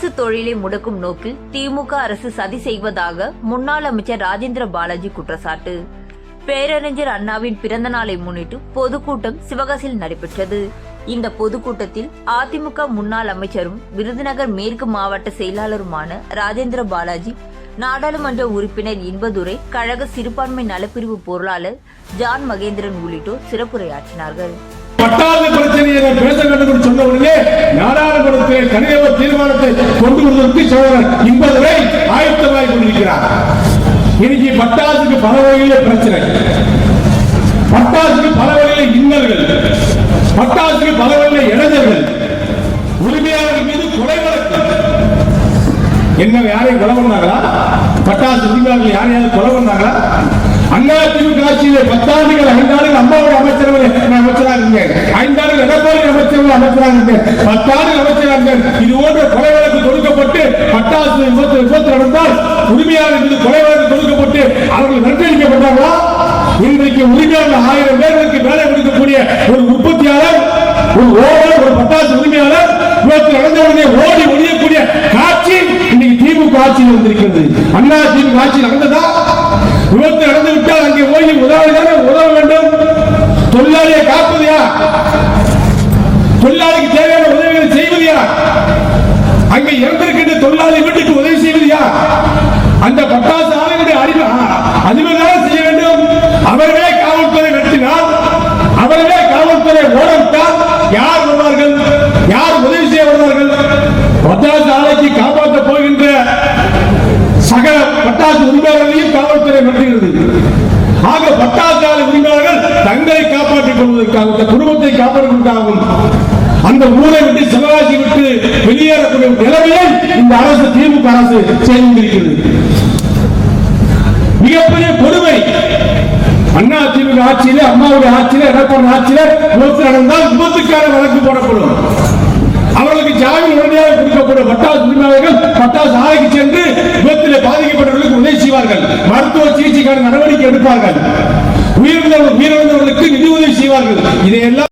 அரசு தொழிலை முடக்கும் நோக்கில் திமுக அரசு சதி செய்வதாக முன்னாள் அமைச்சர் ராஜேந்திர பாலாஜி குற்றச்சாட்டு. பேரறிஞர் அண்ணாவின் பிறந்த நாளை முன்னிட்டு பொதுக்கூட்டம் சிவகாசியில் நடைபெற்றது. இந்த பொதுக்கூட்டத்தில் அதிமுக முன்னாள் அமைச்சரும் விருதுநகர் மேற்கு மாவட்ட செயலாளருமான ராஜேந்திர பாலாஜி நாடாளுமன்ற உறுப்பினர் இன்பதுரை கழக சிறுபான்மை நலப்பிரிவு பொருளாளர் ஜான் மகேந்திரன் உள்ளிட்டோர் சிறப்புரையாற்றினார்கள். கொண்டு வருவதற்கு சோழர் இன்பதுரை ஆயத்தமாய் கொண்டிருக்கிறார். இன்னைக்கு பட்டாசுக்கு பல வகையில பிரச்சனை. பட்டாசுக்கு பல வகையில இன்னல்கள். பட்டாசுக்கு பல வகையில இளைஞர்கள். உரிமையாளர்கள் மீது கொலை வழக்கு. என்ன யாரையும் கொலை பண்ணாங்களா? பட்டாசு உரிமையாளர்கள் யாரையாவது கொலை பண்ணாங்களா? அண்ணா திமுக ஆட்சியிலே பத்தாண்டுகள் ஐந்தாண்டுகள் அம்மாவோட அமைச்சரவை அமைச்சராக இருந்தேன். ஐந்தாண்டுகள் எடப்பாடி அமைச்சர் அமைச்சராக இருந்தேன் பத்தாண்டு அமைச்சராக இது போன்ற கொலை வழக்கு தொடுக்கப்பட்டு பட்டாசு விபத்து விபத்து நடந்தால் உரிமையாளர் மீது கொலை வழக்கு தொடுக்கப்பட்டு அவர்கள் நன்றளிக்கப்பட்டார்களா இன்றைக்கு உரிமையாளர் ஆயிரம் பேருக்கு வேலை கொடுக்கக்கூடிய ஒரு உற்பத்தியாளர் ஒரு ஓவர் ஒரு பட்டாசு உரிமையாளர் விபத்து நடந்தவுடனே ஓடி ஒழியக்கூடிய காட்சி இன்னைக்கு திமுக ஆட்சியில் வந்திருக்கிறது. அண்ணா திமுக ஆட்சி நடந்ததா? விபத்து நடந்து விட்டால் அங்கே ஓடி உதவ உதவ வேண்டும். தொழிலாளியை காப்பதையா யார் தொழிலாளிக்கு தேவையான உதவிகளை செய்வது யார் அங்கே இறந்திருக்கின்ற தொழிலாளி வீட்டுக்கு உதவி செய்வது யார் அந்த பட்டாசு ஆலையுடைய அறிவு அதிபராக செய்ய வேண்டும். அவர்களே காவல்துறை நடத்தினால் அவர்களே காவல்துறை ஓடவிட்டால் யார் வருவார்கள்? யார் உதவி செய்ய வருவார்கள்? பட்டாசு ஆலைக்கு காப்பாற்ற போகின்ற சக பட்டாசு உரிமையாளர்களையும் காவல்துறை நடத்துகிறது. ஆக பட்டாசு ஆலை உரிமையாளர்கள் தங்களை காப்பாற்றிக் கொள்வதற்காக இந்த குடும்பத்தை காப்பாற்றுவதற்காகவும் அந்த ஊரை விட்டு சிவகாசி விட்டு வெளியேறக்கூடிய நிலைமையை இந்த அரசு திமுக அரசு செய்திருக்கிறது மிகப்பெரிய கொடுமை. அண்ணா திமுக ஆட்சியிலே அம்மாவுடைய ஆட்சியில எடப்பாடி ஆட்சியில விபத்து நடந்தால் விபத்துக்கான வழக்கு போடப்படும். அவர்களுக்கு ஜாமீன் உடனடியாக கொடுக்கப்படும். பட்டாசு உரிமையாளர்கள் பட்டாசு ஆலைக்கு சென்று விபத்தில் பாதிக்கப்பட்டவர்களுக்கு உதவி செய்வார்கள். மருத்துவ சிகிச்சைக்கான நடவடிக்கை எடுப்பார்கள். உயிரிழந்தவர்களுக்கு நிதி உதவி செய்வார்கள். இதையெல்லாம்